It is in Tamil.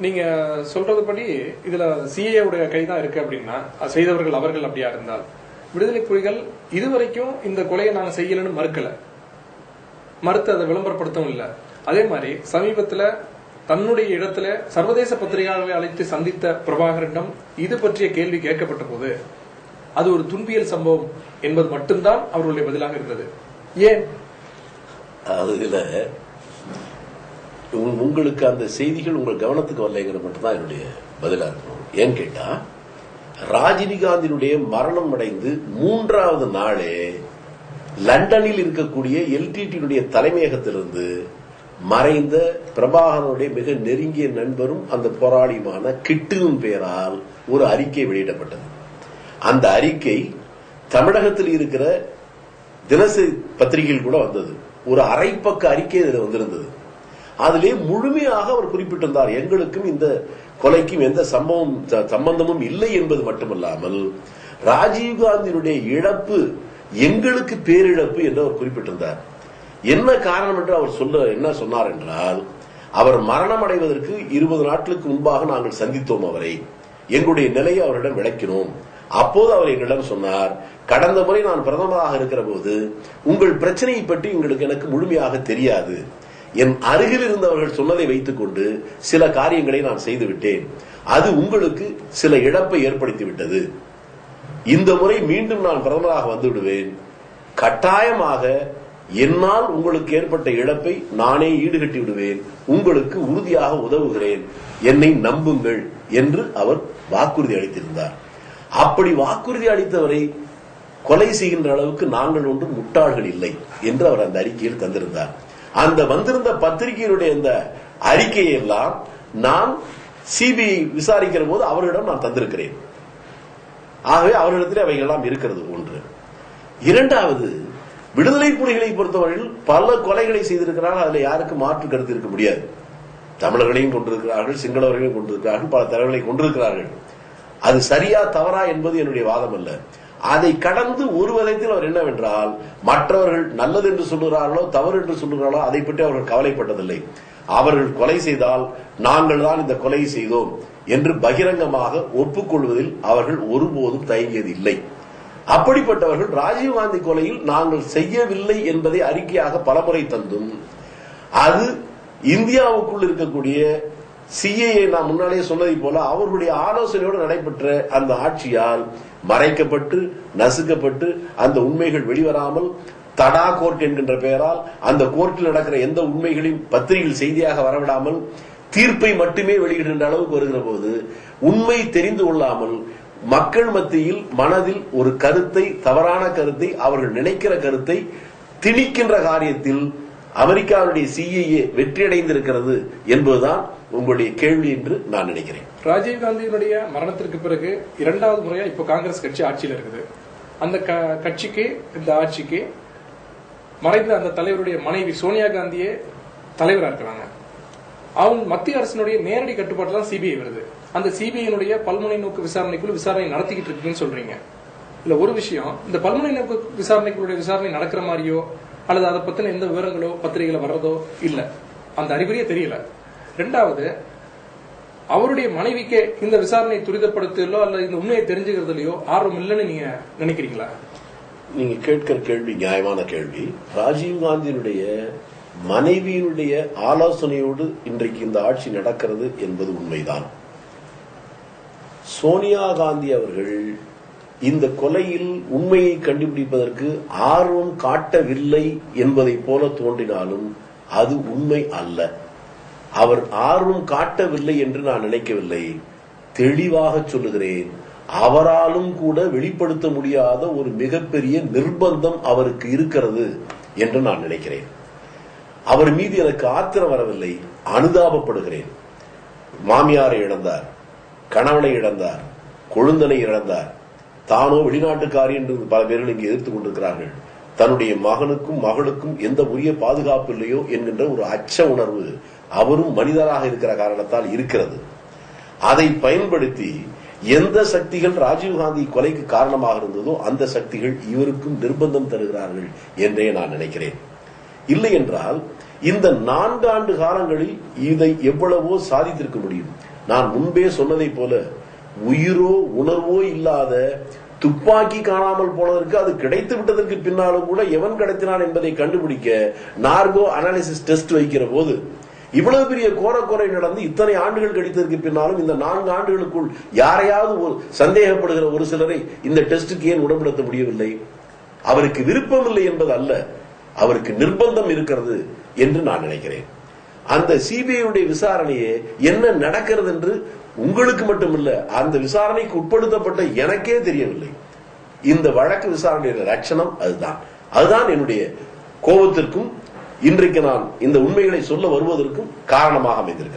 நீங்க சொல்றதுபடி இதுல சிஏ உடைய கைதான் இருக்கு அப்படின்னா செய்தவர்கள் அவர்கள் அப்படியா இருந்தால் விடுதலை புலிகள் இதுவரைக்கும் இந்த கொலையை நாங்க செய்யலன்னு மறுக்கல. மறுத்து அதை விளம்பரப்படுத்தவும் இல்ல. அதே மாதிரி சமீபத்துல தன்னுடைய இடத்துல சர்வதேச பத்திரிகையாளர்களை அழைத்து சந்தித்த பிரபாகரனிடம் இது பற்றிய கேள்வி கேட்கப்பட்ட போது அது ஒரு துன்பியல் சம்பவம் என்பது மட்டும்தான் அவர்களுடைய பதிலாக இருந்தது ஏன்? அதுல உங்களுக்கு அந்த செய்திகள் உங்கள் கவனத்துக்கு வரலைங்கிற மட்டும்தான் என்னுடைய பதிலா இருக்கணும். ஏன்னு கேட்டா ராஜினிகாந்தினுடைய மரணம் அடைந்து மூன்றாவது நாளே லண்டனில் இருக்கக்கூடிய எல்டிடியினுடைய தலைமையகத்திலிருந்து மறைந்த பிரபாகரனுடைய மிக நெருங்கிய நண்பரும் அந்த போராளியுமான கிட்டுவும் பெயரால் ஒரு அறிக்கை வெளியிடப்பட்டது. அந்த அறிக்கை தமிழகத்தில் இருக்கிற தினசரி பத்திரிகையில் கூட வந்தது. ஒரு அரைப்பக்க அறிக்கை இதில் வந்திருந்தது. அதிலே முழுமையாக அவர் குறிப்பிட்டிருந்தார் எங்களுக்கும் இந்த கொலைக்கும் எந்த சம்பவம் சம்பந்தமும் இல்லை என்பது மட்டுமல்லாமல் ராஜீவ்காந்தியினுடைய இழப்பு எங்களுக்கு பேரிழப்பு என்று அவர் குறிப்பிட்டிருந்தார். என்ன காரணம் என்று அவர் சொல்ல என்ன சொன்னார் என்றால் அவர் மரணம் அடைவதற்கு இருபது நாட்களுக்கு முன்பாக நாங்கள் சந்தித்தோம் அவரை. எங்களுடைய நிலையை அவரிடம் விளக்கினோம். அப்போது அவர் எங்களிடம் சொன்னார் கடந்த முறை நான் பிரதமராக இருக்கிற போது உங்கள் பிரச்சனையை பற்றி உங்களுக்கு எனக்கு முழுமையாக தெரியாது. என் அருகில் இருந்தவர்கள் சொன்னதை வைத்துக்கொண்டு சில காரியங்களை நான் செய்து விட்டேன் அது உங்களுக்கு சில இழப்பை ஏற்படுத்தி விட்டது இந்த முறை மீண்டும் நான் பிரதமராக வந்து விடுவேன் கட்டாயமாக என்னால் உங்களுக்கு ஏற்பட்ட இழப்பை நானே ஈடுகட்டி விடுவேன் உங்களுக்கு உறுதியாக உதவுகிறேன். என்னை நம்புங்கள் என்று அவர் வாக்குறுதி அளித்திருந்தார். அப்படி வாக்குறுதி அளித்தவரை கொலை செய்கின்ற அளவுக்கு நாங்கள் ஒன்றும் முட்டாள்கள் இல்லை என்று அவர் அந்த அறிக்கையில் தந்திருந்தார். அந்த வந்திருந்த பத்திரிகையினுடைய அந்த அறிக்கையை எல்லாம் நான் சிபிஐ விசாரிக்கிற போது அவரிடம் நான் தந்திருக்கிறேன். ஆகவே அவர்களிடத்தில் அவைகளெல்லாம் இருக்கிறது ஒன்று. இரண்டாவது விடுதலை புலிகளை பொறுத்தவரையில் பல கொலைகளை செய்திருக்கிறார்கள். அதுல யாருக்கு மாற்று கருத்து இருக்க முடியாது. தமிழர்களையும் கொண்டிருக்கிறார்கள் சிங்களவர்களையும் கொண்டிருக்கிறார்கள் பல தலைவர்களை கொண்டிருக்கிறார்கள். அது சரியா தவறா என்பது என்னுடைய வாதம் அல்ல. அதை கடந்து ஒரு விதத்தில் அவர் என்னவென்றால் மற்றவர்கள் நல்லது என்று சொல்லுகிறார்களோ தவறு என்று சொல்லுகிறார்களோ அதை பற்றி அவர்கள் கவலைப்பட்டதில்லை. அவர்கள் கொலை செய்தால் நாங்கள் தான் இந்த கொலை செய்தோம் என்று பகிரங்கமாக ஒப்புக்கொள்வதில் அவர்கள் ஒருபோதும் தயங்கியதில்லை அப்படிப்பட்டவர்கள் ராஜீவ்காந்தி கொலையில் நாங்கள் செய்யவில்லை என்பதை அறிக்கையாக பலமுறை தந்தும். அது இந்தியாவுக்குள் இருக்கக்கூடிய சிஏஏ நான் முன்னாலே சொன்னதை போல அவர்களுடைய ஆலோசனையோடு நடைபெற்ற அந்த ஆட்சியால் மறைக்கப்பட்டு நசுக்கப்பட்டு அந்த உண்மைகள் வெளிவராமல் தடா கோர்ட் என்கின்ற பெயரால் அந்த கோர்ட்டில் நடக்கிற எந்த உண்மைகளையும் பத்திரிகையில் செய்தியாக வரவிடாமல் தீர்ப்பை மட்டுமே வெளியிடுகின்ற அளவுக்கு வருகிற போது உண்மை தெரிந்து கொள்ளாமல் மக்கள் மத்தியில் மனதில் ஒரு கருத்தை தவறான கருத்தை அவர்கள் நினைக்கிற கருத்தை திணிக்கின்ற காரியத்தில் அமெரிக்காவுடைய சிஐஏ வெற்றியடைந்திருக்கிறது என்பதுதான் உங்களுடைய கேள்வி என்று நான் நினைக்கிறேன். ராஜீவ் காந்தியினுடைய மரணத்திற்கு பிறகு இரண்டாவது முறையா இப்போ காங்கிரஸ் கட்சி ஆட்சியில் இருக்குது. அந்த க- கட்சிக்கு இந்த ஆட்சிக்கு மறைந்த அந்த தலைவருடைய மனைவி சோனியா காந்தியே தலைவரா இருக்கிறாங்க. அவங்க மத்திய அரசினுடைய நேரடி கட்டுப்பாட்டில் தான் சிபிஐ வருது. அந்த சிபிஐனுடைய பல்முனை நோக்கு விசாரணைக்குழு விசாரணை நடத்திக்கிட்டு இருக்குன்னு சொல்றீங்க. இல்ல ஒரு விஷயம் இந்த பல்முனை நோக்கு விசாரணைக்குழுடைய விசாரணை நடக்கிற மாதிரியோ அல்லது அதை பத்தின எந்த விவரங்களோ பத்திரிகையில வர்றதோ இல்ல. அந்த அறிகுறியே தெரியல. ரெண்டாவது அவருடைய மனைவிக்கு இந்த விசாரணையை துரிதப்படுத்தலோ அல்லது இந்த உண்மையை தெரிஞ்சுக்கிறதுலயோ ஆர்வம் இல்லைன்னு நீங்க நினைக்கிறீங்களா? நீங்க கேட்கிற கேள்வி நியாயமான கேள்வி. ராஜீவ் காந்தியினுடைய மனைவியினுடைய ஆலோசனையோடு இன்றைக்கு இந்த ஆட்சி நடக்கிறது என்பது உண்மைதான். சோனியா காந்தி அவர்கள் இந்த கொலையில் உண்மையை கண்டுபிடிப்பதற்கு ஆர்வம் காட்டவில்லை என்பதைப் போல தோன்றினாலும் அது உண்மை அல்ல. அவர் ஆர்வம் காட்டவில்லை என்று நான் நினைக்கவில்லை. தெளிவாக சொல்லுகிறேன் அவராலும் கூட வெளிப்படுத்த முடியாத ஒரு மிகப்பெரிய நிர்பந்தம் அவருக்கு இருக்கிறது என்று நான் நினைக்கிறேன். அவர் மீது எனக்கு ஆத்திரம் வரவில்லை அனுதாபப்படுகிறேன். மாமியாரை இழந்தார் கணவனை இழந்தார் கொழுந்தனை இழந்தார் தானோ வெளிநாட்டுக்காரி என்று பல பேர்கள் இங்கே எதிர்த்துக் கொண்டிருக்கிறார்கள். தன்னுடைய மகனுக்கும் மகளுக்கும் எந்த உரிய பாதுகாப்பு இல்லையோ என்கின்ற ஒரு அச்ச உணர்வு அவரும் மனிதராக இருக்கிற காரணத்தால் இருக்கிறது. அதை பயன்படுத்தி எந்த சக்திகள் ராஜீவ்காந்தி கொலைக்கு காரணமாக இருந்ததோ அந்த சக்திகள் இவருக்கும் நிர்பந்தம் தருகிறார்கள் என்றே நான் நினைக்கிறேன். இல்லை என்றால் இந்த நான்காண்டு காலங்களில் இதை எவ்வளவோ சாதித்திருக்க முடியும். நான் முன்பே சொன்னதைப் போல உயிரோ உணர்வோ இல்லாத துப்பாக்கி காணாமல் போனதற்கு அது கிடைத்து விட்டதற்கு பின்னாலும் கூட எவன் கிடைத்தினான் என்பதை கண்டுபிடிக்க நார்கோ அனாலிசிஸ் டெஸ்ட் வைக்கிற போது இவ்வளவு பெரிய கோரக்கொலை நடந்து இத்தனை ஆண்டுகள் கழித்ததற்கு பின்னாலும் இந்த நான்கு ஆண்டுகளுக்குள் யாரையாவது ஒரு சந்தேகப்படுகிற ஒரு சிலரை இந்த டெஸ்டுக்கு ஏன் உடன்படுத்த முடியவில்லை? அவருக்கு விருப்பம் இல்லை என்பது அல்ல அவருக்கு நிர்பந்தம் இருக்கிறது என்று நான் நினைக்கிறேன். அந்த சிபிஐ விசாரணையே என்ன நடக்கிறது என்று உங்களுக்கு மட்டுமில்ல அந்த விசாரணைக்கு உட்படுத்தப்பட்ட எனக்கே தெரியவில்லை. இந்த வழக்கு விசாரணையின் லட்சணம் அதுதான். அதுதான் என்னுடைய கோபத்திற்கும் இன்றைக்கு நான் இந்த உண்மைகளை சொல்ல வருவதற்கும் காரணமாக அமைந்திருக்கிறது.